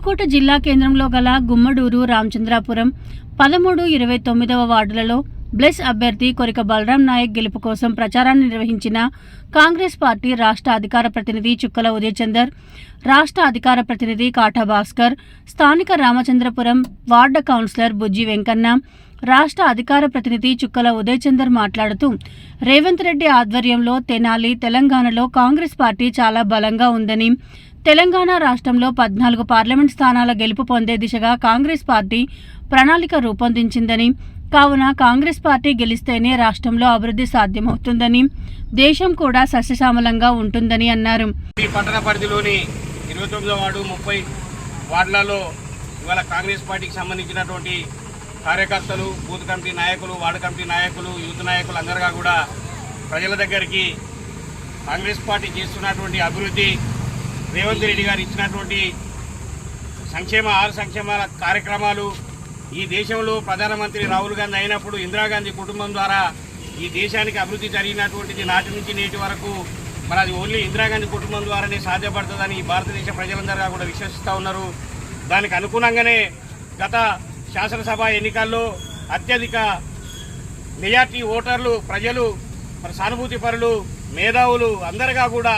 వినుకోట జిల్లా కేంద్రంలో గల గుమ్మడూరు రామచంద్రాపురం పదమూడు ఇరవై తొమ్మిదవ వార్డులలో బ్లెస్ అభ్యర్థి కొరిక బలరాం నాయక్ గెలుపు కోసం ప్రచారాన్ని నిర్వహించిన కాంగ్రెస్ పార్టీ రాష్ట్ర అధికార ప్రతినిధి చుక్కల ఉదయచందర్ రాష్ట్ర అధికార ప్రతినిధి కాటా భాస్కర్ స్థానిక రామచంద్రపురం వార్డు కౌన్సిలర్ బుజ్జి వెంకన్న రాష్ట్ర అధికార ప్రతినిధి చుక్కల ఉదయచందర్ మాట్లాడుతూ రేవంత్ రెడ్డి ఆధ్వర్యంలో తెనాలి తెలంగాణలో కాంగ్రెస్ పార్టీ చాలా బలంగా ఉందని తెలంగాణ రాష్ట్రంలో పద్నాలుగు పార్లమెంట్ స్థానాల గెలుపు పొందే దిశగా కాంగ్రెస్ పార్టీ ప్రణాళిక రూపొందించిందని కావున కాంగ్రెస్ పార్టీ గెలిస్తేనే రాష్ట్రంలో అభివృద్ధి సాధ్యమవుతుందని దేశం కూడా సస్యశ్యామలంగా ఉంటుందని అన్నారు. ఈ పట్టణ పరిధిలోని ఇరవై తొమ్మిదో వార్డు ముప్పై వార్డులలో ఇవాళ కాంగ్రెస్ పార్టీకి సంబంధించినటువంటి కార్యకర్తలు బూత్ కమిటీ నాయకులు వార్డు కమిటీ నాయకులు యూత్ నాయకులు అందరుగా కూడా ప్రజల దగ్గరికి కాంగ్రెస్ పార్టీ చేస్తున్నటువంటి అభివృద్ధి రేవంత్ రెడ్డి గారు ఇచ్చినటువంటి సంక్షేమ ఆరు సంక్షేమాల కార్యక్రమాలు ఈ దేశంలో ప్రధానమంత్రి రాహుల్ గాంధీ అయినప్పుడు ఇందిరాగాంధీ కుటుంబం ద్వారా ఈ దేశానికి అభివృద్ధి జరిగినటువంటిది నాటి నుంచి నేటి వరకు మరి అది ఓన్లీ ఇందిరాగాంధీ కుటుంబం ద్వారానే సాధ్యపడుతుందని భారతదేశ ప్రజలందరూ కూడా విశ్వసిస్తూ ఉన్నారు. దానికి అనుగుణంగానే గత శాసనసభ ఎన్నికల్లో అత్యధిక మెజార్టీ ఓటర్లు ప్రజలు మరి సానుభూతి పరులు మేధావులు అందరిగా కూడా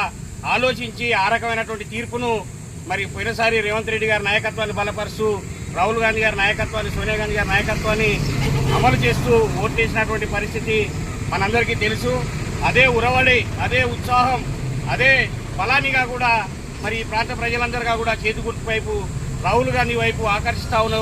ఆలోచించి ఆ రకమైనటువంటి తీర్పును మరి పోయినసారి రేవంత్ రెడ్డి గారి నాయకత్వాన్ని బలపరుస్తూ రాహుల్ గాంధీ గారి నాయకత్వాన్ని సోనియా గాంధీ గారి నాయకత్వాన్ని అమలు చేస్తూ ఓటు చేసినటువంటి పరిస్థితి మనందరికీ తెలుసు. అదే ఉరవడి అదే ఉత్సాహం అదే బలానిగా కూడా మరి ఈ ప్రాంత ప్రజలందరిగా కూడా చేతి గుర్తు వైపు రాహుల్ గాంధీ వైపు ఆకర్షిస్తూ ఉన్నారు.